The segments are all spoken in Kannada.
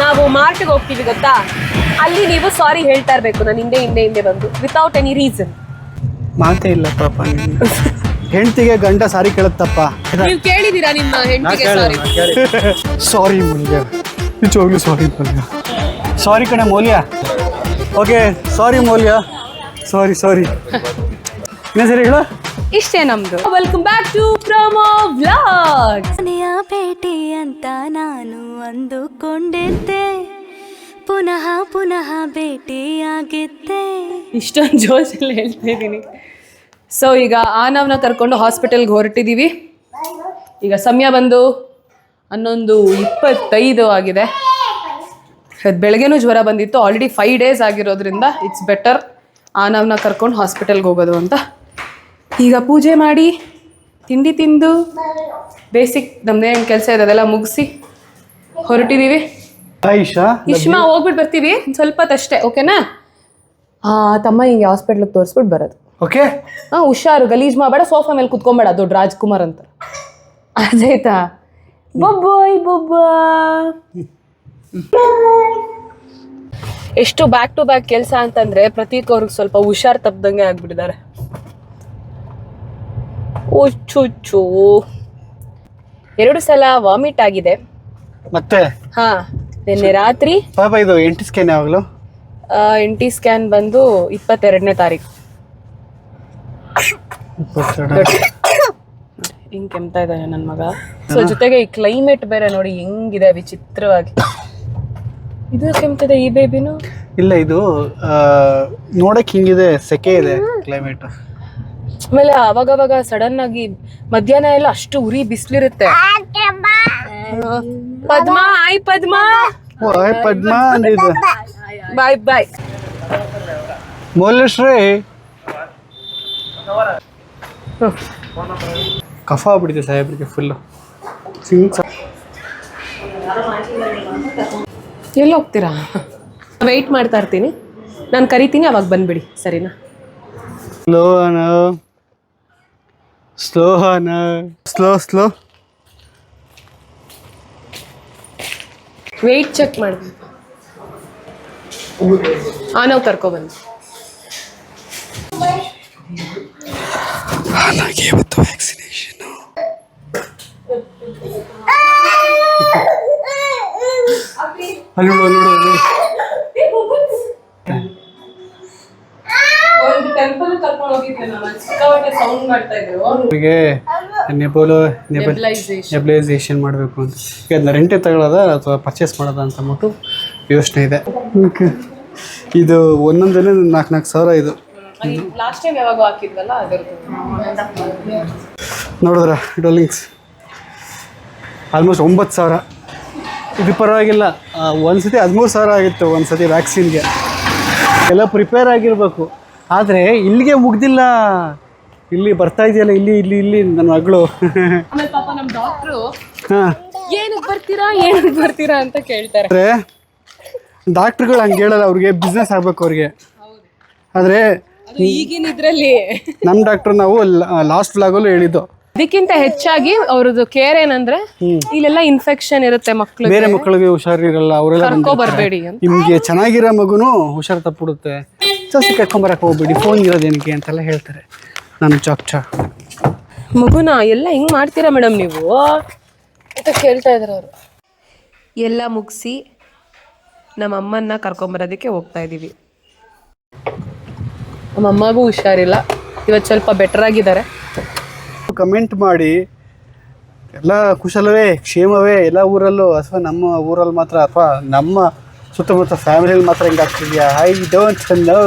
ನಾವು ಮಾರ್ಟ್ಗೆ ಹೋಗ್ತೀವಿ ಗೊತ್ತಾ? ಅಲ್ಲಿ ನೀವು ಸಾರಿ ಹೇಳ್ತಾ ಇರಬೇಕು ನಾನು ಹಿಂದೆ ಹಿಂದೆ ಹಿಂದೆ ಬಂದು ವಿತೌಟ್ ಎನಿ ರೀಸನ್ ಮಾತೇ ಇಲ್ಲ ಪಾಪ ಹೆಂಡತಿಗೆ ಗಂಡ ಸಾರಿ ಕೇಳುತ್ತಪ್ಪ. ನೀವು ಕೇಳಿದೀರಾ ನಿಮ್ಮ ಹೆಂಡತಿಗೆ ಸಾರಿ? ಸಾರಿ ಮೂಲ್ಯ ನಿಜವಾಗ್ಲೂ ಸಾರಿ ಮೂಲ್ಯ ಸಾರಿ ಕಣೆ ಮೌಲ್ಯ. ಓಕೆ ಸಾರಿ ಮೌಲ್ಯ. ಸಾರಿ ಸಾರಿ ಇನ್ನೊಂದು ಸರಿ ಹೇಳು. ಇಷ್ಟೇ ನಮ್ದು. Welcome back to Pramo vlog ಮನೆಯ ಭೇಟಿ ಅಂತ ನಾನು ಅಂದುಕೊಂಡಿದ್ದೆ. ಪುನಃ ಪುನಃ ಭೇಟಿಯಾಗಿದ್ದೆ. ಇಷ್ಟೊಂದು ಜೋಶಲ್ಲಿ ಹೇಳ್ತಾ ಇದ್ದೀನಿ. ಸೊ ಈಗ ಆನವ್ನ ಕರ್ಕೊಂಡು ಹಾಸ್ಪಿಟಲ್ಗೆ ಹೊರಟಿದ್ದೀವಿ ಈಗ ಸಮಯ ಬಂದು ಹನ್ನೊಂದು ಇಪ್ಪತ್ತೈದು ಆಗಿದೆ. ಅದು ಬೆಳಗ್ಗೆನೂ ಜ್ವರ ಬಂದಿತ್ತು. ಆಲ್ರೆಡಿ ಫೈವ್ ಡೇಸ್ ಆಗಿರೋದ್ರಿಂದ ಇಟ್ಸ್ ಬೆಟರ್ ಆನವ್ನ ಕರ್ಕೊಂಡು ಹಾಸ್ಪಿಟಲ್ಗೆ ಹೋಗೋದು ಅಂತ. ಈಗ ಪೂಜೆ ಮಾಡಿ ತಿಂಡಿ ತಿಂದು ಬೇಸಿಕ್ ನಮ್ದೇನು ಕೆಲಸ ಇರೋದೆಲ್ಲ ಅದೆಲ್ಲ ಮುಗಿಸಿ ಹೊರಟಿದ್ದೀವಿ ಆಯಿಷಾ? ಇಶ್ಮಾ ಹೋಗ್ಬಿಟ್ಟು ಬರ್ತೀವಿ ಸ್ವಲ್ಪ ತಷ್ಟೇ ಓಕೆನಾ ತಮ್ಮ ಹಿಂಗೆ ಹಾಸ್ಪಿಟ್ಲಿಗೆ ತೋರಿಸ್ಬಿಟ್ಟು ಬರೋದು. ಓಕೆ? ಹಾ ಹುಷಾರು ಗಲೀಜ್ ಮಾಡಬೇಡ ಸೋಫಾ ಮೇಲೆ ಕುತ್ಕೊಂಬೇಡ ದೊಡ್ಡ ರಾಜ್ಕುಮಾರ್ ಅಂತ. ಅದಾಯ್ತಾ? ಬೊಬ್ಬಾಯ್ ಬೊಬ್ಬಾ. ಎಷ್ಟು ಬ್ಯಾಕ್ ಟು ಬ್ಯಾಕ್ ಕೆಲಸ ಅಂತಂದ್ರೆ ಪ್ರತೀಕ್ ಅವ್ರಿಗೆ ಸ್ವಲ್ಪ ಹುಷಾರ್ ತಪ್ಪದಂಗೆ ಆಗ್ಬಿಟ್ಟಿದ್ದಾರೆ. ಓಚುಚ್ಚು ಎರಡು ಸಲ ವಾಮಿಟ್ ಆಗಿದೆ. ಮತ್ತೆ? ಹಾ ನಿನ್ನೆ ರಾತ್ರಿ. ಪಾಪ ಇದು ಎಂಟಿ ಸ್ಕ್ಯಾನ್ ಯಾವಾಗಲೂ? ಎನ್ ಟಿ ಸ್ಕ್ಯಾನ್ ಬಂದು ಇಪ್ಪತ್ತೆರಡನೇ ತಾರೀಕು. ಹಿಂಗ್ ಕೆಮ್ತಾ ಇದ್ದಾನೆ ನನ್ನ ಮಗ. ಸೊ ಜೊತೆಗೆ ಈ ಕ್ಲೈಮೇಟ್ ಬೇರೆ ನೋಡಿ ಹೆಂಗಿದೆ ವಿಚಿತ್ರವಾಗಿ. ಇದು ಕೆಮ್ತಿದೆ ಈ ಬೇಬಿನು ಇಲ್ಲ ಇದು ಆ, ನೋಡಕ್ ಹಿಂಗಿದೆ ಸೆಕೆ ಇದೆ ಕ್ಲೈಮೇಟ್ ಆಮೇಲೆ ಅವಾಗ ಅವಾಗ ಸಡನ್ ಆಗಿ ಮಧ್ಯಾಹ್ನ ಎಲ್ಲ ಅಷ್ಟು ಉರಿ ಬಿಸಿಲಿರುತ್ತೆ. ಪದ್ಮ ಆಯ್ ಪದ್ಮ. ಪದ್ಮ ಅಂದಿದ್ದು. ಬಾಯ್ ಬಾಯ್. ಮೌಲ್ಯಶ್ರೀ ಕಫ ಆಗ್ಬಿಟ್ಟಿದೆ ಸಾಹೇಬ್ರಿಗೆ ಫುಲ್ಲು ಸಿಂಗ್ ಎಲ್ಲಿ ಹೋಗ್ತೀರಾ ವೆಯ್ಟ್ ಮಾಡ್ತಾ ಇರ್ತೀನಿ. ನಾನು ಕರಿತೀನಿ ಅವಾಗ ಬಂದ್ಬಿಡಿ. ಸರಿನಾ? ಹಲೋ ಸ್ಲೋ ಅನ ಸ್ಲೋ ಸ್ಲೋ ವೆಯ್ಟ್ ಚೆಕ್ ಮಾಡಬೇಕು. ಆ ನಾವು ಕರ್ಕೊಬಂದು ನನಗೆ ಇವತ್ತು ವ್ಯಾಕ್ಸಿನೇಷನ್ ಅಲ್ಲಿ ನೋಡು ಅಲ್ಲಿ ನೋಡು. ಒಂದು ಟೆಂಪಲ್ ಕರ್ಕೊಂಡು ಹೋಗಿದ್ದೆ ನಾನು ಸಿಕ್ಕಾಪಟ್ಟೆ ಸೌಂಡ್ ಮಾಡ್ತಾ ಇದ್ರು. ಅವರಿಗೆ ನೆಬೋಲೋ ನೆಬಲ್ Nebulization. ನೆಬ್ಲೈಸೇಷನ್ ಮಾಡಬೇಕು ಅಂತ. ಈಗ ಅದನ್ನ ರೆಂಟೇ ತಗೊಳ್ಳೋದ ಅಥವಾ ಪರ್ಚೇಸ್ ಮಾಡೋದ ಅಂತ ಅಂದ್ಬಿಟ್ಟು ಯೋಚನೆ ಇದೆ. ಇದು ಒಂದೊಂದೇ ನಾಲ್ಕು ನಾಲ್ಕು ಸಾವಿರ ಇದು. ಲಾಸ್ಟ್ ಟೈಮ್ ಯಾವಾಗ ಹಾಕಿದ್ವಲ್ಲ ಅದರದ್ದು. ನೋಡಿದ್ರ ಡೋಲಿಂಗ್ಸ್ ಆಲ್ಮೋಸ್ಟ್ ಒಂಬತ್ತು ಸಾವಿರ. ಇದು ಪರವಾಗಿಲ್ಲ. ಒಂದು ಸತಿ ಹದಿಮೂರು ಸಾವಿರ ಆಗಿತ್ತು ಒಂದು ಸತಿ ವ್ಯಾಕ್ಸಿನ್ಗೆ ಎಲ್ಲ ಪ್ರಿಪೇರ್ ಆಗಿರಬೇಕು. ಆದರೆ ಇಲ್ಲಿಗೆ ಮುಗ್ದಿಲ್ಲ. ಇಲ್ಲಿ ಬರ್ತಾ ಇದೆಯಲ್ಲ ಇಲ್ಲಿ ಇಲ್ಲಿ ಇಲ್ಲಿ ನನ್ನ ಮಗಳು. ಆಮೇಲೆ ಪಾಪ ನಮ್ಮ ಡಾಕ್ಟ್ರು ಹಾಂ. ಏನಕ್ಕೆ ಬರ್ತೀರಾ ಏನಕ್ಕೆ ಬರ್ತೀರಾ ಅಂತ ಕೇಳ್ತಾರೆ. ಡಾಕ್ಟ್ರುಗಳು ಹಂಗೆ ಹೇಳಲ್ಲ ಅವ್ರಿಗೆ ಬಿಸ್ನೆಸ್ ಆಗ್ಬೇಕು ಅವ್ರಿಗೆ. ಆದರೆ ಈಗಿನ ಇದ್ರಲ್ಲಿ. ನಮ್ಮ ಡಾಕ್ಟ್ರು ನಾವು ಲಾಸ್ಟ್ ವ್ಲಾಗಲ್ಲೂ ಹೇಳಿದ್ದು. ಅದಕ್ಕಿಂತ ಹೆಚ್ಚಾಗಿ ಅವ್ರದ್ದು ಕೇರ್ ಏನಂದ್ರೆ ಇಲ್ಲೆಲ್ಲ ಇನ್ಫೆಕ್ಷನ್ ಇರುತ್ತೆ ಮಕ್ಳು ಬೇರೆ ಮಕ್ಕಳಿಗೆ ಹುಷಾರಿರಲ್ಲ ಅವರೆಲ್ಲ ಕರ್ಕೊ ಬರ್ಬೇಡಿ ಅಂತ. ನಿಮಗೆ ಚೆನ್ನಾಗಿರೋ ಮಗುನು ಹುಷಾರು ತಪ್ಪಿಡುತ್ತೆ ಜಾಸ್ತಿ ಕರ್ಕೊಂಬರಕ್ ಹೋಗ್ಬೇಡಿ ಫೋನ್ ಇರೋದೇನಕ್ಕೆ ಅಂತೆಲ್ಲ ಹೇಳ್ತಾರೆ. ನಾನು ಚಾಕ್ ಚಾ ಮಗುನ ಎಲ್ಲ ಹಿಂಗ್ ಮಾಡ್ತೀರಾ ಮೇಡಮ್ ನೀವು? ಅಂತ ಕೇಳ್ತಾ ಇದ್ರು ಅವರು. ಎಲ್ಲ ಮುಗಿಸಿ ನಮ್ಮ ಅಮ್ಮನ್ನ ಕರ್ಕೊಂಬರೋದಕ್ಕೆ ಹೋಗ್ತಾ ಇದ್ದೀವಿ ನಮ್ಮ ಅಮ್ಮಗೂ ಹುಷಾರಿಲ್ಲ. ಇವತ್ತು ಸ್ವಲ್ಪ ಬೆಟರ್ ಆಗಿದ್ದಾರೆ. ಕಮೆಂಟ್ ಮಾಡಿ ಎಲ್ಲ ಕುಶಲವೇ ಕ್ಷೇಮವೇ ಎಲ್ಲ ಊರಲ್ಲೂ ಅಥವಾ ನಮ್ಮ ಊರಲ್ಲಿ ಮಾತ್ರ ಅಥವಾ ನಮ್ಮ ಸುತ್ತಮುತ್ತ ಫ್ಯಾಮಿಲಿಯಲ್ಲಿ ಮಾತ್ರ ಹಿಂಗೆ ಆಗ್ತಿದ್ಯಾ? ಐ ಡೋಂಟ್ ನೋ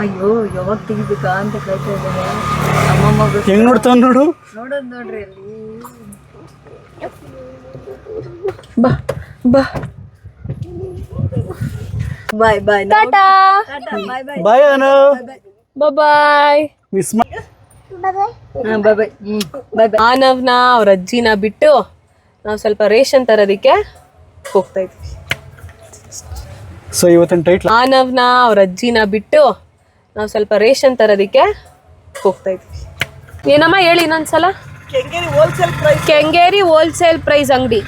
ಅಯ್ಯೋ ಯಾವಾಗ ತೆಗಿಬೇಕಾ ಅಂತ ಕೇಳ್ತಾ ಅಮ್ಮಮ್ಮ ಹೆಂಗ್ ನೋಡ್ತಾವ್ ನೋಡು? ನೋಡೋದ್ ನೋಡ್ರಿ ಅಲ್ಲಿ. ಬಾ ಬಾ. ಬಾಯ್ ಬಾಯ್ ಟಾಟಾ ಬಾಯ್ ಬಾಯ್ ಬಾಯ್ ಅನು ಬಾಯ್ ಮಿಸ್ ಅವ್ರ ಅಜ್ಜಿನ ಬಿಟ್ಟು ನಾವು ಸ್ವಲ್ಪ ರೇಷನ್ ತರೋದಕ್ಕೆ ಹೋಗ್ತಾ ಇದ್ವಿ. ಸೊ ಇವತ್ತಿನ ಟೈಟ್ಲ್ ಮಾನವ್ನ ಅವ್ರ ಅಜ್ಜಿನ ಬಿಟ್ಟು ನಾವು ಸ್ವಲ್ಪ ರೇಷನ್ ತರೋದಕ್ಕೆ ಹೋಗ್ತಾ ಇದ್ವಿ. ಏನಮ್ಮ ಹೇಳಿ ಇನ್ನೊಂದ್ಸಲ? Kengeri wholesale price Kengeri wholesale price ಅಂಗಡಿ.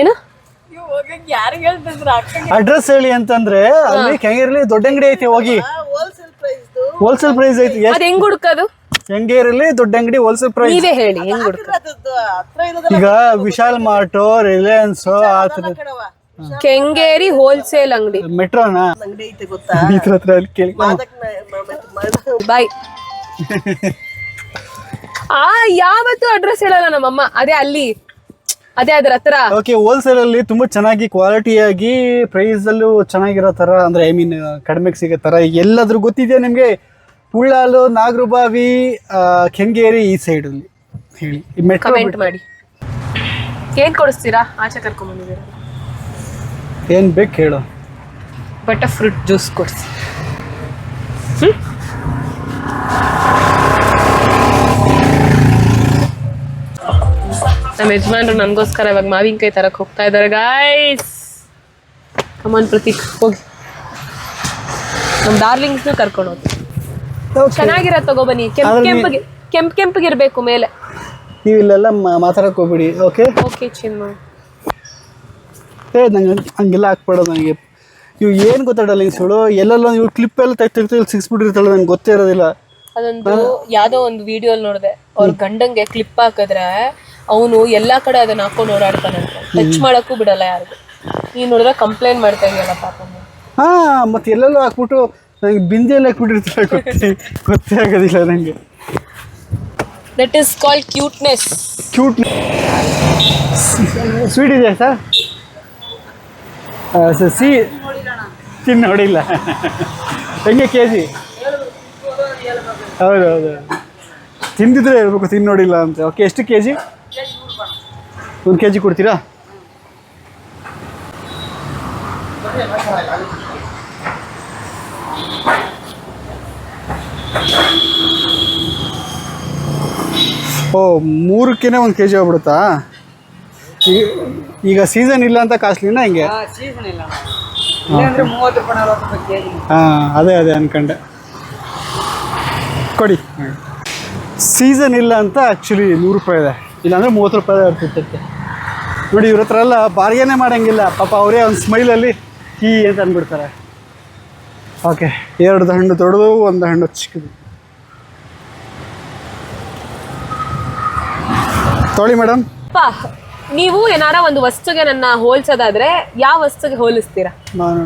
ಏನು? ಅಡ್ರೆಸ್ ಹೇಳಿ ಅಂತಂದ್ರೆ ಅಲ್ಲಿ ಕೆಂಗೇರಿಲಿ ದೊಡ್ಡ ಅಂಗಡಿ ಐತಿ ಹೋಗಿ. ಹೋಲ್ಸೇಲ್ ಪ್ರೈಸ್ ಐತಿ ಅದ್ ಹೆಂಗ್ ಹುಡುಕದು? ಕೆಂಗೇರಿಲಿ ದೊಡ್ಡ ಅಂಗಡಿ ಹೋಲ್ಸೇಲ್ ಪ್ರೈಸ್ ನೀವೇ ಹೇಳಿ ಹೆಂಗ್ ಹುಡ್ಕೋದು? ಈಗ ವಿಶಾಲ್ ಮಾರ್ಟ್ ರಿಲಯನ್ಸ್ ಆ ಥರ. ಕೆಂಗೇರಿ ಹೋಲ್ಸೇಲ್ ಅಂಗಡಿ. ಮೆಟ್ರೋನಾ? ಹತ್ರ ಅಲ್ಲಿ ಕೇಳಿ. ಬಾಯ್. ಆ ಯಾವತ್ತು ಅಡ್ರೆಸ್ ಹೇಳಲ್ಲ ನಮ್ಮಮ್ಮ. ಅದೇ ಅಲ್ಲಿ. ಅದೇ ಅದ್ರ ಹತ್ರ. ಓಕೆ ಹೋಲ್ಸೇಲ್ ಅಲ್ಲಿ ತುಂಬಾ ಚೆನ್ನಾಗಿ ಕ್ವಾಲಿಟಿಯಾಗಿ ಪ್ರೈಸ್ ಅಲ್ಲೂ ಚೆನ್ನಾಗಿರೋ ತರ ಅಂದ್ರೆ ಐ ಮೀನ್ ಕಡಿಮೆಗೆ ಸಿಗೋ ತರ ಎಲ್ಲಾದ್ರೂ ಗೊತ್ತಿದೆಯಾ ನಿಮ್ಗೆ? ಪುಳ್ಳಾಲು ನಾಗರಬಾವಿ ಕೆಂಗೇರಿ ಈ ಸೈಡ್ ಅಲ್ಲಿ ಹೇಳಿ. ಮೆಟ್ರೋ ಕಮೆಂಟ್ ಮಾಡಿ. ಏನ್ ಕೊಡಿಸ್ತೀರಾ? ಆಚೆ ಕರ್ಕೊಂಡ್ ಬಂದಿದ್ದೀರಾ? ಏನ್ ಬೇಕು ಹೇಳು. ಬಟ್ ಫ್ರೂಟ್ ಜ್ಯೂಸ್ ಕೊಡ್ಸಿ. ನಮ್ಮ ಯಜಮಾನ್ರು ನನಗೋಸ್ಕರ ಇವಾಗ ಮಾವಿನಕಾಯಿ ತರಕ್ಕೆ ಹೋಗ್ತಾ ಇದ್ದಾರೆ ಗಾಯ್ಸ್ ಕಮಾನ್ ಪ್ರತೀಕ್ ಹೋಗಿ. ನಮ್ಮ ಡಾರ್ಲಿಂಗ್ಸ್ನು ಕರ್ಕೊಂಡು ಹೋಗಿ. ಚೆನ್ನಾಗಿರೋ ತಗೋಬನ್ನಿ ಕೆಂಪ್ ಕೆಂಪ್ಗೆ ಕೆಂಪ್ ಕೆಂಪಗೆ ಕೆಂಪ್ ಕೆಂಪಗಿರ್ಬೇಕು ಮೇಲೆ. ನೀವು ಇಲ್ಲೆಲ್ಲ ಮಾ- ಮಾತಾಡಕ್ ಹೋಗ್ಬಿಡಿ ಓಕೆ ಓಕೆ ಚಿನ್ನು. ಏ ನಂಗೆ ಹಂಗೆಲ್ಲ ಹಾಕ್ಬೇಡೋದು ನನಗೆ ಇವು ಏನು ಗೊತ್ತಾಡಲ್ಲ ಈ ಸುಳು ಎಲ್ಲೆಲ್ಲ ಇವು ಕ್ಲಿಪ್ ಎಲ್ಲ ತೆಗ್ದು ಸಿಕ್ಸ್ಬಿಟ್ಟಿರ್ತಾಳೆ ನಂಗೆ ಗೊತ್ತೇ ಇರೋದಿಲ್ಲ. ಅದೊಂದು ಯಾವುದೋ ಒಂದು ವಿಡಿಯೋ ನೋಡಿದೆ. ಅವ್ರ ಗಂಡಂಗೆ ಕ್ಲಿಪ್ ಹಾಕಿದ್ರೆ ಅವನು ಎಲ್ಲಾ ಕಡೆ ಅದನ್ನ ಹಾಕೊಂಡು ಓಡಾಡ್ತಾನಂತೆ ಟಚ್ ಮಾಡಕ್ಕೂ ಬಿಡಲ್ಲ ಯಾರು. ನೀನ್ ನೋಡಿದ್ರೆ ಕಂಪ್ಲೇಂಟ್ ಮಾಡ್ತಾ ಇದೆಯಲ್ಲ ಪಾಪ ಹಾ ಮತ್ತೆ ಎಲ್ಲೆಲ್ಲೂ ಹಾಕ್ಬಿಟ್ಟು ನನಗೆ ಎಲ್ಲ ಹಾಕ್ಬಿಟ್ಟಿರ್ತಾರೆ ಗೊತ್ತೇ ಗೊತ್ತೇ ಆಗೋದಿಲ್ಲ ನನಗೆ that is called cuteness cute sweet ಇದೆಯಾ ಸರ್? ಸರ್ ಸಿ ತಿನ್ ನೋಡಿಲ್ಲ. ಹೆಂಗೆ ಕೆ ಜಿ ಹೌದು ಹೌದು. ತಿಂದಿದ್ರೆ ಹೇಳ್ಬೇಕು ತಿನ್ನೋಡಿಲ್ಲ ಅಂತ. ಓಕೆ ಎಷ್ಟು ಕೆ ಜಿ ಒಂದು ಕೆ ಜಿ ಕೊಡ್ತೀರಾ? ಓ ಮೂರಕ್ಕೇನೆ ಒಂದು ಕೆ ಜಿ ಹೋಗ್ಬಿಡುತ್ತಾ ಈಗ ಸೀಸನ್ ಇಲ್ಲ ಅಂತ ಕಾಸ್ಟ್ಲಿನ ಹಿಂಗೆ? ಹಾಂ ಅದೇ ಅದೇ ಅನ್ಕಂಡೆ. ಕೊಡಿ. ಸೀಸನ್ ಇಲ್ಲ ಅಂತ ಆ್ಯಕ್ಚುಲಿ ನೂರು ರೂಪಾಯಿ ಇದೆ. ಇಲ್ಲಾಂದರೆ ಮೂವತ್ತು ರೂಪಾಯಿ ಇರ್ತಿತ್ತು ನೋಡಿ ಇವ್ರ ಹತ್ರ ಎಲ್ಲ ಬಾರ್ಗೇನೇ ಮಾಡೋಂಗಿಲ್ಲ. ಪಾಪ ಅವರೇ ಒಂದು ಸ್ಮೈಲಲ್ಲಿ ಕೀ ಅಂತ ಅಂದ್ಬಿಡ್ತಾರೆ. ಓಕೆ ಎರಡು ಹಣ್ಣು ದೊಡ್ಡದು ಒಂದು ಹಣ್ಣು ಚಿಕ್ಕದು. ತೊಳಿ ಮೇಡಮ್ ನೀವು ಏನಾರ ಒಂದು ವಸ್ತುಗೆ ನನ್ನ ಹೋಲ್ಸೋದಾದ್ರೆ ಯಾವ ವಸ್ತುಗೆ ಹೋಲಿಸ್ತೀರಾ? ನಾನು.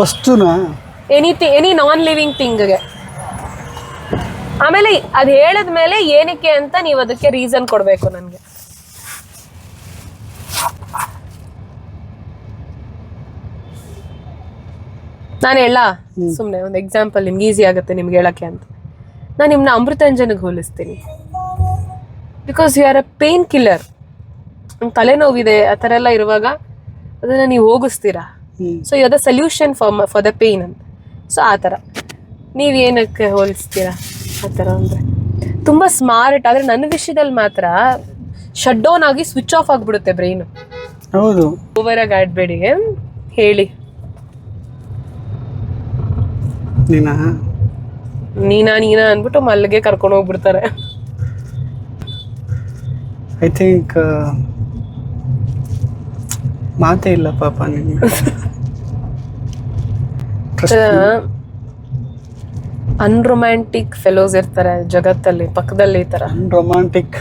ವಸ್ತುನ? ಎನಿಥಿ ಎನಿ ನಾನ್ ಲಿವಿಂಗ್ ಥಿಂಗ್ಗೆ ಆಮೇಲೆ ಅದು ಹೇಳಿದ ಮೇಲೆ ಏನಕ್ಕೆ ಅಂತ ನೀವು ಅದಕ್ಕೆ ರೀಸನ್ ಕೊಡಬೇಕು ನನಗೆ. ನಾನು ಹೇಳ ಸುಮ್ಮನೆ ಒಂದು ಎಕ್ಸಾಂಪಲ್ ನಿಮ್ಗೆ ಈಸಿ ಆಗುತ್ತೆ ನಿಮ್ಗೆ ಹೇಳಕ್ಕೆ ಅಂತ. ನಾನು ನಿಮ್ಮನ್ನ ಅಮೃತಾಂಜನಿಗೆ ಹೋಲಿಸ್ತೀನಿ. Because you are a pain killer ತಲೆನೋವಿದೆ ಆ ಥರ ಎಲ್ಲ ಇರುವಾಗ ಅದನ್ನು ನೀವು ಹೋಗಿಸ್ತೀರಾ? So you the solution for for the pain ಅಂತ. ಸೊ ಆ ಥರ. ನೀವೇನಕ್ಕೆ ಹೋಲಿಸ್ತೀರಾ? ಆ ಥರ ಅಂದರೆ. ತುಂಬ ಸ್ಮಾರ್ಟ್ ಆದರೆ ನನ್ನ ವಿಷಯದಲ್ಲಿ ಮಾತ್ರ ಶಟ್ ಡೌನ್ ಆಗಿ ಸ್ವಿಚ್ ಆಫ್ ಆಗಿಬಿಡುತ್ತೆ ಬ್ರೈನು ಹೌದು. ಆಗಿ ಆಡಬೇಡಿ ಹೇಳಿ. ನೀನಾ? ನೀನಾ ನೀನಾ ಅಂದ್ಬಿಟ್ಟು ಮಲ್ಲಿಗೆ ಕರ್ಕೊಂಡು ಹೋಗ್ಬಿಡ್ತಾರೆ. ಐ ಥಿಂಕ್ ಮಾತೇ ಇಲ್ಲ ಪಾಪ ನಿಮ್ಗೆ ಅನ್ರೊಮ್ಯಾಂಟಿಕ್ ಫೆಲೋಸ್ ಇರ್ತಾರೆ ಜಗತ್ತಲ್ಲಿ ಪಕ್ಕದಲ್ಲಿ ಈ ತರ. ಅನ್ರೊಮ್ಯಾಂಟಿಕ್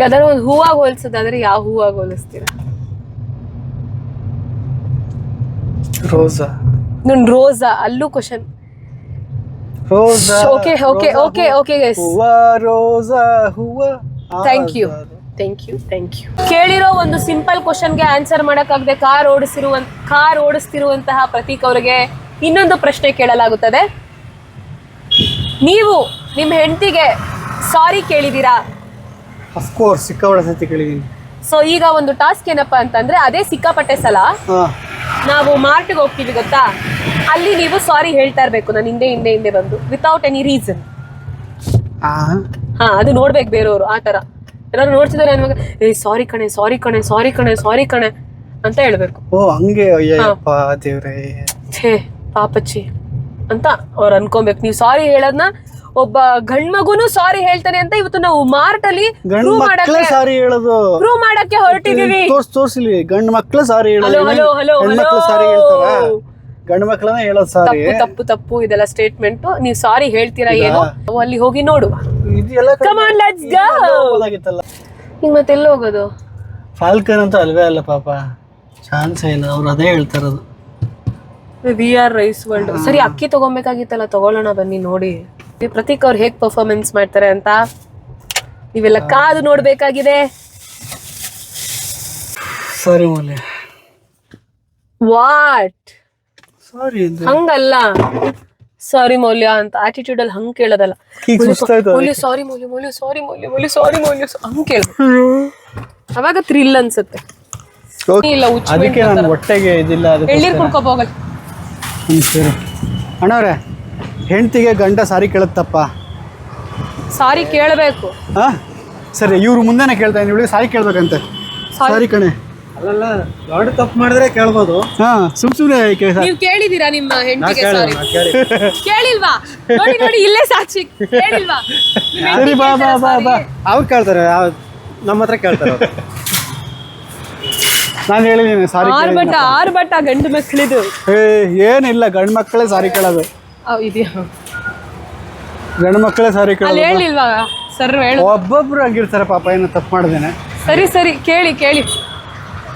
ಯಾವ್ದಾದ್ರು ಒಂದು ಹೂವಾಗ ಹೋಲಿಸೋದಾದ್ರೆ ಯಾವ ಹೂವಾಗ ಹೋಲಿಸ್ತೀರ? ರೋಸಾ. ರೋಸಾ ಅಲ್ಲೂ question Rosa okay okay okay okay guys ಹೂವ. ರೋಸಾ ಹೂವಾ. Thank you thank you thank you ಕೇಳಿರೋ ಒಂದು ಸಿಂಪಲ್ ಕ್ವಶನ್ಗೆ ಆನ್ಸರ್ ಮಾಡೋಕ್ಕಾಗದೆ ಕಾರ್ ಓಡಿಸಿರುವ ಕಾರ್ ಓಡಿಸ್ತಿರುವಂತಹ ಪ್ರತೀಕ್ ಅವರಿಗೆ ಇನ್ನೊಂದು ಪ್ರಶ್ನೆ ಕೇಳಲಾಗುತ್ತದೆ. ನೀವು ನಿಮ್ಮ ಹೆಂಡತಿಗೆ ಸಾರಿ ಕೇಳಿದ್ದೀರಾ ಅಫ್ಕೋರ್ಸ್ ಸಿಕ್ಕಾಪಟ್ಟೆ ಸತಿ ಕೇಳಿದ್ದೀನಿ. ಸೊ ಈಗ ಒಂದು ಟಾಸ್ಕ್ ಏನಪ್ಪಾ ಅಂತಂದ್ರೆ ಅದೇ ಸಿಕ್ಕಾಪಟ್ಟೆ ಸಲ ಹಾಂ. ನಾವು ಮಾರ್ಟ್ಗೆ ಹೋಗ್ತೀವಿ ಗೊತ್ತಾ? ಅಲ್ಲಿ ನೀವು ಸಾರಿ ಹೇಳ್ತಾ ಇರಬೇಕು ನಾನು ಹಿಂದೆ ಹಿಂದೆ ಹಿಂದೆ ಬಂದು ವಿತೌಟ್ ಎನಿ ರೀಸನ್ ಹಾಂ ಹಾ ಅದು ನೋಡ್ಬೇಕು ಬೇರೆಯವರು ಆ ತರ. ಎಲ್ಲರೂ ನೋಡ್ತಿದ್ದಾರೆ ಅನ್ವಾಗ ಏ ಸಾರಿ ಕಣೆ ಸಾರಿ ಕಣೆ ಸಾರಿ ಕಣೆ ಸಾರಿ ಕಣೆ ಅಂತ ಹೇಳ್ಬೇಕು. ಓ ಹಂಗೆ ಅಯ್ಯಪ್ಪ ದೇವ್ರೆ. ಛೇ ಪಾಪಚ್ಚಿ ಅಂತ ಅವ್ರು ಅನ್ಕೊಬೇಕು. ನೀವು ಸಾರಿ ಹೇಳೋದ್ನ ಒಬ್ಬ ಗಂಡ್ಮಗುನು ಸಾರಿ ಹೇಳ್ತಾನೆ ಅಂತ ಇವತ್ತು ನಾವು ಮಾರ್ಟ್ ಅಲ್ಲಿ ಗಂಡು ಮಾಡಕ್ಕೆ ಸಾರಿ ಹೇಳೋದು. ಪ್ರೂವ್ ಮಾಡಕ್ಕೆ ಹೊರಟಿದೀವಿ ತೋರ್ಸ್ ತೋರ್ಸಿಲಿ ಗಂಡ್ ಮಕ್ಳು ಸಾರಿ ಹೇಳೋದು. ಹಲೋ ಹಲೋ ಹಲೋ ಹೆಣ್ಮಕ್ಳು ಸಾರಿ ಹೇಳ್ತಾರ? ಗಂಡು ಮಕ್ಳನ್ನ ಹೇಳೋದು ಸಾರಿ ತಪ್ಪು ತಪ್ಪು ತಪ್ಪು ಇದೆಲ್ಲ ಸ್ಟೇಟ್ಮೆಂಟ್ ನೀವು ಸಾರಿ ಹೇಳ್ತೀರಾ ಏನೋ? ನಾವು ಅಲ್ಲಿ ಹೋಗಿ ನೋಡುವ. ಇದೆಲ್ಲ Come on, let's go. ಹೋದಾಗಿತ್ತಲ್ಲ ಈಗ ಮತ್ತೆಲ್ಲ ಹೋಗೋದು? ಫಾಲ್ಕನ್ ಅಂತ ಅಲ್ವೇ ಅಲ್ಲ ಪಾಪ. ಚಾನ್ಸ್ ಇಲ್ಲ ಅವ್ರು ಅದೇ ಹೇಳ್ತಾರದು ವಿ ಆರ್ ರೈಸ್ ವರ್ಲ್ಡ್ ಸರಿ ಅಕ್ಕಿ ತಗೊಬೇಕಾಗಿತ್ತಲ್ಲ ತಗೊಳ್ಳೋಣ ಬನ್ನಿ ನೋಡಿ. ಈ ಪ್ರತೀಕ್ ಅವ್ರು ಹೇಗ್ ಪರ್ಫಾರ್ಮೆನ್ಸ್ ಮಾಡ್ತಾರೆ ಅಂತ ನೀವೆಲ್ಲ ಕಾದು ನೋಡ್ಬೇಕಾಗಿದೆ. ಸಾರಿ ಮೌಲ್ಯ. ವಾಟ್ ಸಾರಿ ಹಂಗಲ್ಲ. ಸಾರಿ ಮೌಲ್ಯ ಅಂತ ಆಟಿಟ್ಯೂಡ್ ಅಲ್ಲಿ ಹಂಗ್ ಕೇಳೋದಲ್ಲ. ಮೌಲ್ಯ ಸಾರಿ ಮೌಲ್ಯ ಮೌಲ್ಯ ಸಾರಿ ಮೌಲ್ಯ ಮೌಲ್ಯ ಸಾರಿ ಮೌಲ್ಯ ಹಂಗ್ ಕೇಳ ಅವಾಗ ಥ್ರಿಲ್ ಅನ್ಸುತ್ತೆ. ಇಲ್ಲ ಅದಕ್ಕೆ ನಾನು ಹೊಟ್ಟೆಗೆ ಇದಿಲ್ಲ ಅದು ಕುಡ್ಕೋಬೋಗಲ್ಲ ಅಣ್ಣವ್ರೆ ಹೆಂಡ್ತಿಗೆ ಗಂಡ ಸಾರಿ ಕೇಳುತ್ತಪ್ಪ? ಸಾರಿ ಕೇಳಬೇಕು. ಹಾ ಸರಿ ಇವ್ರು ಮುಂದೆನೆ ಕೇಳ್ತಾ ಇದ್ದೀನಿ. ಇವಳಿಗೆ ಸಾರಿ ಕೇಳ್ಬೇಕಂತೆ. ಸಾರಿ ಕಣೆ. ಅಲ್ಲಲ್ಲ ದೊಡ್ಡ ತಪ್ಪು ಮಾಡಿದ್ರೆ ಕೇಳ್ಬೋದು. ಹಾ. ಸುಮ್ ಸುಮ್ಮನೆ ಕೇಳ ನೀವು ಕೇಳಿದೀರಾ ನಿಮ್ಮ ಹೆಂಡತಿಗೆ? ಸಾರಿ ಕೇಳಿಲ್ವಾ? ನೋಡಿ ನೋಡಿ ಇಲ್ಲೇ ಸಾಕ್ಷಿ. ಕೇಳಿಲ್ವಾ? ನಿಮ್ ಸರಿ ಬಾ ಬಾ ಬಾ ಬಾ. ಅವ್ರು ಕೇಳ್ತಾರೆ ನಮ್ಮ ಹತ್ರ ಕೇಳ್ತಾರೆ ಅವ್ರು. ನಾನು ಹೇಳಿದ್ದೀನಿ ಸಾರಿ ಆರು ಬಟ್ಟ ಆರು ಬಟ್ಟ ಗಂಡು ಮಕ್ಕಳಿದು ಏ ಏನಿಲ್ಲ ಗಂಡು ಮಕ್ಕಳೇ ಸಾರಿ ಕೇಳೋದು. ಇದೆಯಾ? ಗಂಡು ಮಕ್ಕಳೇ ಸಾರಿ ಅಲ್ಲಿ ಕೇಳೋದು ಹೇಳಿಲ್ವಾ? ಸರ್ ಹೇಳು. ಒಬ್ಬೊಬ್ರು ಆಗಿರ್ತಾರೆ ಪಾಪ ಏನು ತಪ್ಪು ಮಾಡ್ದೇನೆ ಸರಿ ಸರಿ ಕೇಳಿ ಕೇಳಿ.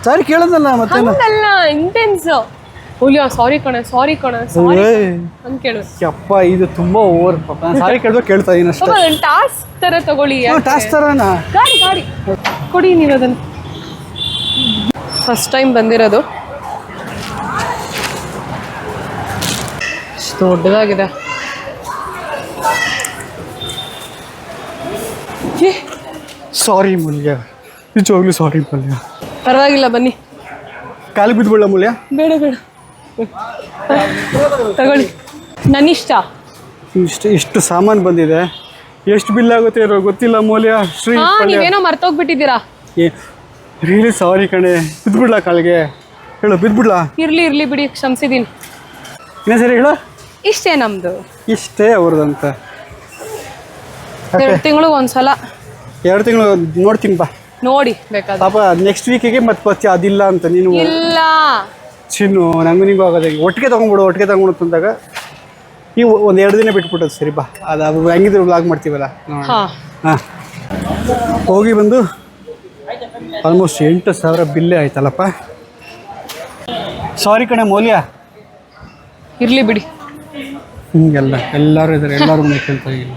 ಸಾರಿ ಕೇಳೋದಲ್ಲ ಮತ್ತೆ ಹಂಗಲ್ಲ ಇಂಟೆನ್ಸ್ ಹುಲಿಯ ಸಾರಿ ಕಣ ಸಾರಿ ಕಣ ಸಾರಿ ಅಂತ ಕೇಳೋ. ಯಪ್ಪ ಇದು ತುಂಬಾ ಓವರ್ ಪಾಪ. ನಾನು ಸಾರಿ ಕೇಳಿದ್ರೆ ಕೇಳ್ತಾ ಇದೀನಿ ಅಷ್ಟೇ. ಪಾಪ ಅದನ್ನ ಟಾಸ್ಕ್ ತರ ತಗೊಳ್ಳಿ ಟಾಸ್ ತರನಾ? ಗಾಡಿ ಗಾಡಿ. ಕೊಡಿ ನೀವು ಅದನ್ನ. ಫಸ್ಟ್ ಟೈಮ್ ಬಂದಿರೋದು. ದೊಡ್ಡದಾಗಿದೆ. ಸಾರಿ ಮಲ್ಯ. ನಿಜವಾಗ್ಲೂ ಸಾರಿ ಮೂಲ್ಯ. ಪರವಾಗಿಲ್ಲ ಬನ್ನಿ. ಕಾಲಿಗೆ ಬಿದ್ದುಬಿಡ ಮೂಲ್ಯ? ಬೇಡ ಬೇಡ. ತಗೊಳ್ಳಿ. ನನ್ನಿಷ್ಟ ಇಷ್ಟು. ಇಷ್ಟು ಸಾಮಾನು ಬಂದಿದೆ. ಎಷ್ಟು ಬಿಲ್ ಆಗುತ್ತೆ ಇರೋ ಗೊತ್ತಿಲ್ಲ ಮೌಲ್ಯ. ಶ್ರೀ ಹಾ ನೀವೇನೋ ಮರ್ತೋಗ್ಬಿಟ್ಟಿದ್ದೀರಾ? ರಿಯಲಿ ಸಾರಿ ಕಣೆ. ಬಿದ್ದುಬಿಡ್ಲಾ ಕಾಲಿಗೆ? ಹೇಳು ಬಿದ್ದುಬಿಡ್ಲಾ? ಇರ್ಲಿ ಇರ್ಲಿ ಬಿಡಿ ಕ್ಷಮಿಸಿದೀನಿ. ಇನ್ನೇ ಸರಿ ಹೇಳು. ಇಷ್ಟೇ ನಮ್ದು. ಇಷ್ಟೇ ಅವ್ರದಂತ. ಎರಡು ತಿಂಗಳಿಗೆ ಒಂದ್ಸಲ ಎರಡು ತಿಂಗಳು ನೋಡ್ತೀನಿ ಬಾ. ನೋಡಿ. ಬೇಕಾದ್ರೆ. ಪಾಪ ನೆಕ್ಸ್ಟ್ ವೀಕಿಗೆ ಮತ್ತೆ ಪತ್ಯ ಅದಿಲ್ಲ ಅಂತ ನೀನು ಇಲ್ಲ. ಚಿನ್ನು ನಂಗೂ ನಿಂಗೂ ಆಗೋದಾಗ ಒಟ್ಟಿಗೆ ತಗೊಂಡ್ಬಿಡು ಒಟ್ಟಿಗೆ ತಗೊಂಡು ಅಂತಂದಾಗ ನೀವು ಒಂದು ಎರಡು ದಿನ ಬಿಟ್ಬಿಟ್ಟದ್ ಸರಿ ಬಾ. ಅದು ಅದು ಹೆಂಗಿದ್ರು ವ್ಲಾಗ್ ಮಾಡ್ತೀವಲ್ಲ ನೋಡೋಣ. ಹಾ. ಹಾಂ. ಹೋಗಿ ಬಂದು ಆಲ್ಮೋಸ್ಟ್ ಎಂಟು ಸಾವಿರ ಬಿಲ್ಲೇ ಆಯ್ತಲ್ಲಪ್ಪ. ಸಾರಿ ಕಣೆ ಮೌಲ್ಯ. ಇರ್ಲಿ ಬಿಡಿ. ಹಿಂಗೆಲ್ಲ ಎಲ್ಲರೂ ಇದ್ದಾರೆ ಎಲ್ಲರೂ ಕೇಳ್ತಾ ಇದ್ದೀನಿ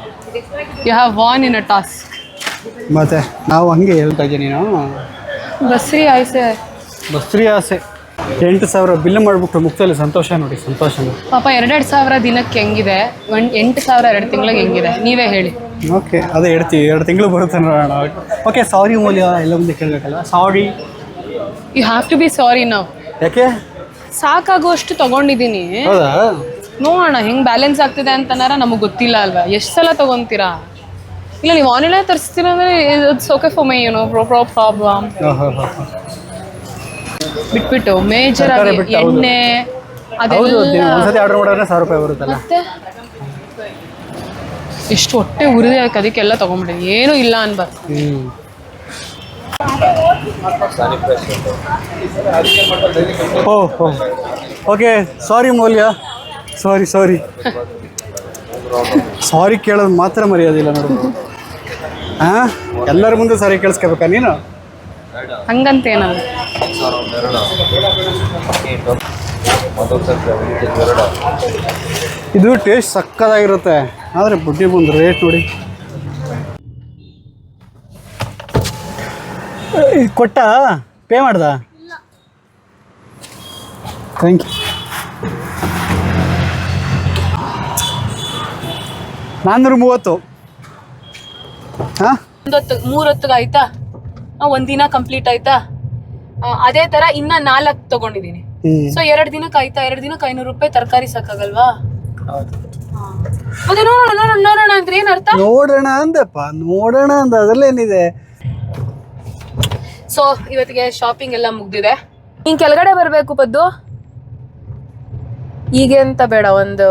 you have won in a task ಮತ್ತೆ ನಾವು ಹಂಗೆ ಹೇಳ್ತಾ ಇದ್ದೀನಿ ನಾನು. ಬಸ್ರಿ ಆಯ್ಸೆ ಬಸ್ರಿ ಆಸೆ. ಎಂಟು ಸಾವಿರ ಬಿಲ್ ಮಾಡಿಬಿಟ್ಟು ಮುಕ್ತಲ್ಲಿ ಸಂತೋಷ ನೋಡಿ ಸಂತೋಷ ಪಾಪ ಎರಡೆರಡು ಸಾವಿರ ದಿನಕ್ಕೆ ಹೆಂಗಿದೆ? ಒಂದು ಎಂಟು ಸಾವಿರ ಎರಡು ತಿಂಗಳಿಗೆ ಹೆಂಗಿದೆ? ನೀವೇ ಹೇಳಿ. ಓಕೆ ಅದೇ ಹೇಳ್ತೀವಿ ಎರಡು ತಿಂಗಳು ಬರುತ್ತೆ ನೋಡೋಣ. ಓಕೆ ಸಾರಿ ಮೌಲ್ಯ ಎಲ್ಲ ಮುಂದೆ ಕೇಳಬೇಕಲ್ಲ? Sorry. You have to be sorry ನಾವು ಯಾಕೆ? ಸಾಕಾಗುವಷ್ಟು ತಗೊಂಡಿದ್ದೀನಿ. ಹೌದಾ? ನೋಡೋಣ ಹೆಂಗ್ ಬ್ಯಾಲೆನ್ಸ್ ಆಗ್ತಿದೆ ಅಂತನಾರ ನಮಗೆ ಗೊತ್ತಿಲ್ಲ ಅಲ್ವಾ? ಎಷ್ಟು ಸಲ ತಗೊಂತೀರಾ? ಇಲ್ಲ ನೀವು ಆನ್ಲೈನ್ ತರಿಸ್ತೀರಾ ಅಂದ್ರೆ it's okay for my no pro problem ಬಿಟ್ಬಿಟ್ಟು ಮೇಜರ್ ತರಕಾರಿ ಆಗಿ ಬಿಟ್ಟು ಹೌದು. ಎಣ್ಣೆ ಹೌದು ಅದೆಲ್ಲ ಒಂದ್ಸತಿ ಆರ್ಡರ್ ಮಾಡಿದ್ರೆ ಸಾವಿರ ರೂಪಾಯಿ ಬರುತ್ತಲ್ಲ. ಮತ್ತೆ? ಎಷ್ಟು ಹೊಟ್ಟೆ ಉರಿದೆ ಅದಕ್ಕೆಲ್ಲ ತಗೊಂಡ್ಬಿಡಿ. ಏನು ಇಲ್ಲ ಅನ್ಬಾರ್ದು ಹ್ಮ್. ಓ ಓಕೆ ಸಾರಿ ಮೌಲ್ಯ. ಸಾರಿ ಸಾರಿ ಸಾರಿ ಕೇಳೋದು ಮಾತ್ರ ಮರ್ಯಾದಿಲ್ಲ ನೋಡು. ಹಾಂ ಎಲ್ಲರ ಮುಂದೆ ಸರಿ ಕೇಳಿಸ್ಕೋಬೇಕಾ ನೀನು? ಹಂಗಂತ ಏನಲ್ಲ ಇದು ಟೇಸ್ಟ್ ಸಕ್ಕದಾಗಿರುತ್ತೆ. ಆದರೆ ಬುಡ್ಡಿ ಬಂದು ರೇಟ್ ನೋಡಿ. ಇದು ಕೊಟ್ಟ? ಪೇ ಮಾಡ್ದ? ಥ್ಯಾಂಕ್ ಯು ನಾನ್ನೂರ ಮೂವತ್ತು. ಹಾಂ? ಒಂದೊತ್ತು ಮೂರೊತ್ತಿಗೆ ಆಯ್ತಾ? ಆ, ಒಂದ್ ದಿನ ಕಂಪ್ಲೀಟ್ ಆಯ್ತಾ? ಆ, ಅದೇ ತರ ಇನ್ನ ನಾಲ್ಕು ತಗೊಂಡಿದೀನಿ. ಸೊ ಎರಡ್ ದಿನಕ್ಕೆ ಆಯ್ತಾ? ಎರಡ್ ದಿನಕ್ಕೆ ಐನೂರು ರೂಪಾಯಿ ತರಕಾರಿ ಸಾಕಾಗಲ್ವಾ? ಮತ್ತೆ ನೋಡೋಣ ನೋಡೋಣ ನೋಡೋಣ ಅಂದ್ರೆ ಏನ್ ಅರ್ಥ? ನೋಡೋಣ ಅಂದಪ್ಪ ನೋಡೋಣ ಅಂದ ಅದ್ರಲ್ಲೇನಿದೆ? ಸೊ ಇವತ್ತಿಗೆ ಶಾಪಿಂಗ್ ಎಲ್ಲ ಮುಗ್ದಿದೆ. ಹಿಂಗ್ ಕೆಳಗಡೆ ಬರ್ಬೇಕು ಬದ್ದು ಈಗ ಅಂತ ಬೇಡ ಒಂದು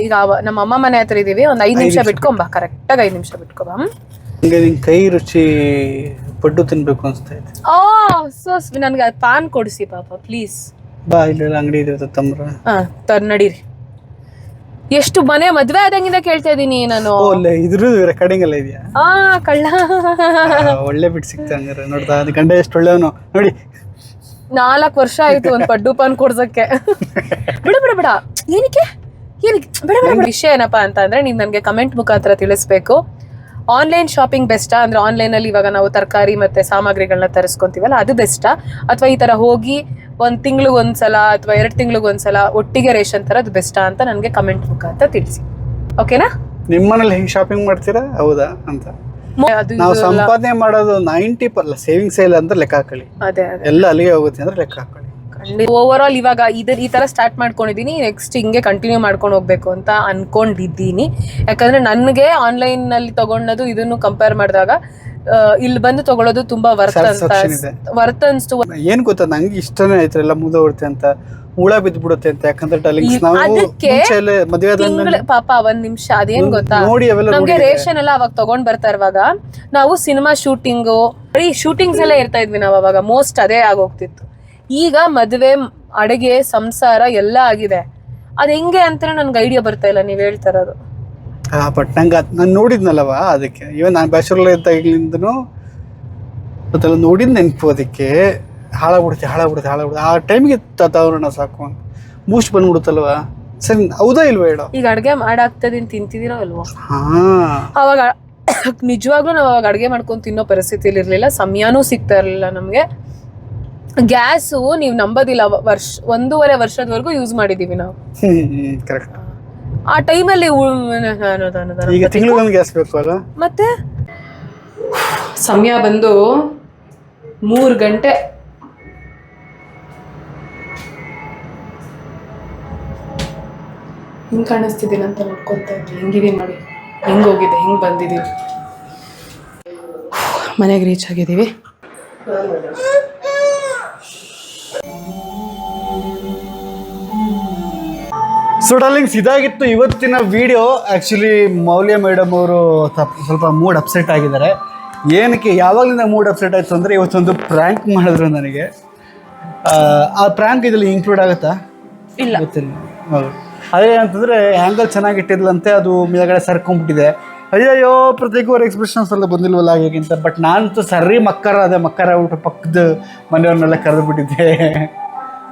ಈಗ ಅವ- ನಮ್ಮ ಅಮ್ಮ ಮನೆ ಹತ್ರ ಇದೀವಿ ಒಂದ್ ಐದ್ ನಿಮಿಷ ಬಿಟ್ಕೊಂಬ ಕರೆಕ್ಟಾಗಿ ಐದ್ ನಿಮಿಷ ಬಿಟ್ಕೊಬ ಹಂಗೆ ನಿನ್ ಕೈ ರುಚಿ ಪಡ್ಡು ತಿನ್ಬೇಕು ಅನ್ಸ್ತಾ ಇದೆ. ಓ ಸೊ ನನ್ಗೆ ಪಾನ್ ಕೊಡಿಸಿ ಪಾಪ ಪ್ಲೀಸ್ ಬಾ ಇಲ್ಲೆಲ್ಲ ಅಂಗಡಿ ಇದೆ ತಮ್ರ. ಹಾ ತರ್ ನಡೀರಿ. ಎಷ್ಟು ಮನೆ ಮದ್ವೆ ಆದಂಗಿಂದ ಕೇಳ್ತಾ ಇದೀನಿ ನಾನು. ಇದ್ರು ಇದ್ರ ರೆಕಾರ್ಡಿಂಗ್ ಎಲ್ಲ ಇದೆಯಾ? ಆ ಕಳ್ಳ. ಒಳ್ಳೆ ಬಿಟ್ಟು ಸಿಕ್ತಾ ಹಂಗಾರೆ ನೋಡ್ತಾ ಅದು ಗಂಡ ಎಷ್ಟು ಒಳ್ಳೆಯವನು. ನೋಡಿ. ನಾಲ್ಕು ವರ್ಷ ಆಯ್ತು ಒಂದ್ ಪಡ್ಡು ಪಾನ್ ಕೊಡ್ಸಕ್ಕೆ. ಬಿಡ ಬಿಡ ಬಿಡ. ಏನಕ್ಕೆ? ಏನಕ್ಕೆ? ಬಿಡ ಬಿಡ ಬಿಡ. ವಿಷಯ ಏನಪ್ಪಾ ಅಂತ ಅಂದ್ರೆ ನೀವು ನನಗೆ ಕಮೆಂಟ್ ಮುಖಾಂತರ ತಿಳಿಸ್ಬೇಕು. ಆನ್ಲೈನ್ ಶಾಪಿಂಗ್ ಬೆಸ್ಟಾ? ಅಂದ್ರೆ ಆನ್ಲೈನ್ ಅಲ್ಲಿ ಇವಾಗ ನಾವು ತರಕಾರಿ ಮತ್ತೆ ಸಾಮಗ್ರಿಗಳನ್ನ ತರಿಸ್ಕೊಂತೀವಲ್ಲ ಅದು ಬೆಸ್ಟಾ? ಅಥವಾ ಈ ತರ ಹೋಗಿ ಒಂದ್ ತಿಂಗ್ಳಿಗೆ ಒಂದ್ಸಲ ಅಥವಾ ಎರಡ್ ತಿಂಗ್ಳಿಗೆ ಒಂದ್ಸಲ ಒಟ್ಟಿಗೆ ರೇಷನ್ ತರ ಅದು ಬೆಸ್ಟಾ ಅಂತ ನನಗೆ ಕಮೆಂಟ್ ಮುಖಾಂತರ ತಿಳಿಸಿ. ಓಕೆನಾ ನಿಮ್ಮನೇಲಿ ಹೆಂಗೆ ಶಾಪಿಂಗ್ ಮಾಡ್ತೀರಾ? ಹೌದಾ ಅಂತ. ನಾವು ಸಂಪಾದನೆ ಮಾಡೋದು ನೈಂಟಿ ಪರ್ಲ ಸೇವಿಂಗ್ಸ್ ಇಲ್ಲ ಅಂದ್ರೆ ಲೆಕ್ಕ ಹಾಕೊಳ್ಳಿ. ಅದೇ. ಎಲ್ಲ ಅಲ್ಲಿಗೆ ಹೋಗುತ್ತೆ ಅಂದ್ರೆ ಲೆಕ್ಕ ಹಾಕೊಳ್ಳಿ. ಓವರ್ ಆಲ್ ಇವಾಗ ಇದ್ರ ಈ ತರ ಸ್ಟಾರ್ಟ್ ಮಾಡ್ಕೊಂಡಿದ್ದೀನಿ ನೆಕ್ಸ್ಟ್ ಹಿಂಗೆ ಕಂಟಿನ್ಯೂ ಮಾಡ್ಕೊಂಡು ಹೋಗ್ಬೇಕು ಅಂತ ಅನ್ಕೊಂಡಿದ್ದೀನಿ. ಯಾಕಂದ್ರೆ ನನಗೆ ಆನ್ಲೈನ್ನಲ್ಲಿ ತಗೊಂಡದು ಇದನ್ನು ಕಂಪೇರ್ ಮಾಡಿದಾಗ ಇಲ್ಲಿ ಬಂದು ತಗೊಳ್ಳೋದು ತುಂಬಾ ವರ್ತ್ ಅಂತ ವರ್ತ್ ಅನ್ಸ್ತು. ಏನ್ ಗೊತ್ತಾ ನಂಗೆ ಇಷ್ಟನೇ ಆಯ್ತಾರೆಲ್ಲ ಎಲ್ಲ ಮುಗಿದೋಗುತ್ತೆ ಅಂತ ಹುಳ ಬಿದ್ದು ಬಿಡುತ್ತೆ ಅಂತ ಯಾಕಂದ್ರೆ ಡಾರ್ಲಿಂಗ್ಸ್ ನಾವು ಮದುವೆ ಪಾಪ ಒಂದ್ ನಿಮಿಷ ಅದೇನ್ ಗೊತ್ತಾ? ನೋಡಿ ನಮ್ಗೆ ರೇಷನ್ ಎಲ್ಲ ಅವಾಗ ತಗೊಂಡ್ ಬರ್ತಾ ಇರುವಾಗ ನಾವು ಸಿನಿಮಾ ಶೂಟಿಂಗು ಬರೀ ಶೂಟಿಂಗ್ಸ್ ಎಲ್ಲ ಇರ್ತಾ ಇದ್ವಿ ನಾವು ಅವಾಗ ಮೋಸ್ಟ್ ಅದೇ ಆಗೋಗ್ತಿತ್ತು. ಈಗ ಮದುವೆ ಅಡುಗೆ ಸಂಸಾರ ಎಲ್ಲ ಆಗಿದೆ. ಅದು ಹೆಂಗೆ ಅಂತ ನನ್ಗೆ ಐಡಿಯಾ ಬರ್ತಾ ಇಲ್ಲ ನೀವು ಹೇಳ್ತಾ ಇರೋದು. ಹಾ ಬಟ್ ನಂಗೆ ನಾನು ನೋಡಿದ್ನಲ್ಲವ ಅದಕ್ಕೆ. ಇವನ್ ನಾನು ಬ್ಯಾಚುಲರ್ ಇದ್ದಾಗಲಿಂದನು ಮತ್ತೆಲ್ಲ ನೋಡಿದ್ ನೆನಪು ಅದಕ್ಕೆ. ಹಾಳಾಗ್ಬಿಡುತ್ತೆ ಹಾಳಾಗ್ಬಿಡುತ್ತೆ ಹಾಳಾಗ್ಬಿಡುತ್ತೆ. ಆ ಟೈಮ್ಗೆ ತಾವರಣ ಸಾಕು ಅಂತ. ಬೂಸ್ಟ್ ಬಂದ್ಬಿಡುತ್ತಲ್ವ? ಸರಿ ಹೌದಾ ಇಲ್ವಾ ಹೇಳೋ. ಈಗ ಅಡ್ಗೆ ಮಾಡಾಗ್ತದಿನ್ ತಿಂತಿದಿರೋ ಅಲ್ವೋ ಹಾಂ. ಅವಾಗ ನಿಜವಾಗ್ಲೂ ನಾವು ಅವಾಗ ಅಡ್ಗೆ ಮಾಡ್ಕೊಂಡು ತಿನ್ನೋ ಪರಿಸ್ಥಿತಿಯಲ್ಲಿ ಇರಲಿಲ್ಲ. ಸಮಯನೂ ಸಿಗ್ತಾ ಇರಲಿಲ್ಲ ನಮ್ಗೆ. ಗ್ಯಾಸು ನೀವು ನಂಬೋದಿಲ್ಲ ವರ್ಷ ಒಂದೂವರೆ ವರ್ಷದವರೆಗೂ ಯೂಸ್ ಮಾಡಿದೀವಿ ನಾವು. ಕರೆಕ್ಟ್ ಆ ಟೈಮಲ್ಲಿ ಈಗ ತಿಂಗಳಿಗೊಂದು ಗ್ಯಾಸ್ ಬೇಕು ಅಲ್ಲ? ಮತ್ತೆ? ಸಮಯ ಬಂದು ಮೂರು ಗಂಟೆ. ಹಿಂಗೆ ಕಾಣಿಸ್ತಿದ್ದೀನಿ ಅಂತ ನೋಡ್ಕೊತ ಇದ್ವಿ. ಹೆಂಗಿದೀನಿ ನೋಡಿ. ಹೆಂಗೆ ಹೋಗಿದೆ ಹೆಂಗೆ ಬಂದಿದ್ದೀವಿ ಮನೆಗೆ ರೀಚ್ ಆಗಿದ್ದೀವಿ. ಸೊ ಡಾರ್ಲಿಂಗ್ಸ್ ಇದಾಗಿತ್ತು ಇವತ್ತಿನ ವಿಡಿಯೋ ಆ್ಯಕ್ಚುಲಿ ಮೌಲ್ಯ ಮೇಡಮ್ ಅವರು ಸ್ವಲ್ಪ ಮೂಡ್ ಅಪ್ಸೆಟ್ ಆಗಿದ್ದಾರೆ. ಏನಕ್ಕೆ ಯಾವಾಗಲಿಂದ ಮೂಡ್ ಅಪ್ಸೆಟ್ ಆಯಿತು ಅಂದರೆ ಇವತ್ತೊಂದು ಪ್ರ್ಯಾಂಕ್ ಮಾಡಿದ್ರು ನನಗೆ. ಆ, ಪ್ರ್ಯಾಂಕ್ ಇದರಲ್ಲಿ ಇನ್ಕ್ಲೂಡ್ ಆಗುತ್ತಾ? ಇಲ್ಲ. ಗೊತ್ತಿಲ್ಲ. ಹೌದು. ಅದೇ ಅಂತಂದರೆ ಹ್ಯಾಂಗಲ್ ಚೆನ್ನಾಗಿಟ್ಟಿದ್ಲಂತೆ ಅದು ಮೇಲ್ಗಡೆ ಸರ್ಕೊಂಬಿಟ್ಟಿದೆ. ಅಯ್ಯಯ್ಯೋ ಪ್ರತ್ಯೇಕ ಅವ್ರ ಎಕ್ಸ್ಪ್ರೆಷನ್ಸ್ ಎಲ್ಲ ಬಂದಿಲ್ವಲ್ಲ ಹಾಗೆಗಿಂತ. ಬಟ್ ನಾನಂತೂ ಸರಿ ಮಕ್ಕರ ಅದೇ ಮಕ್ಕರ ಊಟ ಪಕ್ಕದ ಮನೆಯವ್ರನ್ನೆಲ್ಲ ಕರೆದು ಬಿಟ್ಟಿದ್ದೆ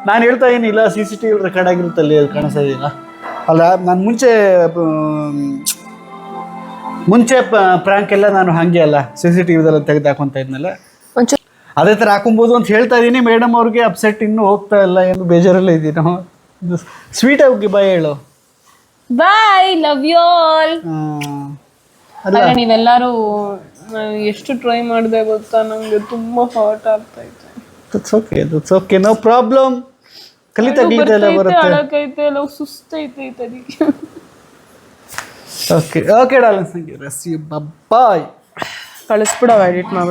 ನಾನು ಹೇಳ್ತಾ ಏನಿಲ್ಲ C C T V record ಆಗಿರುತ್ತಲ್ಲಿ ಅದು ಕಾಣಿಸ್ತಾ ಇದೆಯಲ್ಲ ಅಲ್ಲ ನಾನು ಮುಂಚೆ ಮುಂಚೆ ಪ್ರ್ಯಾಂಕ್ ಎಲ್ಲ ನಾನು ಹಾಗೆ ಅಲ್ಲ ಸಿ ಸಿ ಟಿ ವಿದೆಲ್ಲ ತೆಗೆದು ಹಾಕೊಂತ ಇದ್ನಲ್ಲ ಅದೇ ಥರ ಹಾಕೊಬೋದು ಅಂತ ಹೇಳ್ತಾ ಇದ್ದೀನಿ ಮೇಡಮ್ ಅವ್ರಿಗೆ ಅಪ್ಸೆಟ್ ಇನ್ನೂ ಹೋಗ್ತಾ ಇಲ್ಲ ಏನು ಬೇಜಾರಲ್ಲೇ ಇದ್ದೀನೋ. ಸ್ವೀಟ್ ಆಗಿ ಬಾಯ್ ಹೇಳು. ಬಾಯ್ ಲವ್ ಯು ಆಲ್ ಅಲ್ಲ. ನೀವೆಲ್ಲರೂ ಎಷ್ಟು ಟ್ರೈ ಮಾಡಿದೆ ಗೊತ್ತಾ? ನಂಗೆ ತುಂಬಾ ಹಾಟ್ ಆಗ್ತಾ ಇತ್ತು that's okay that's okay no problem ಕಲಿತಾ ಗೀತೆ ಎಲ್ಲ ಬರುತ್ತೆ. ಅಳಕೈತೆ ಎಲ್ಲ ಸುಸ್ತೈತೆ ಅದಕ್ಕೆ okay okay darlings thank you ರಸಿ bye ಕಳಿಸ್ಬಿಡವ ಎಡಿಟ್ ಮಾಡ್ಬಿಟ್ಟು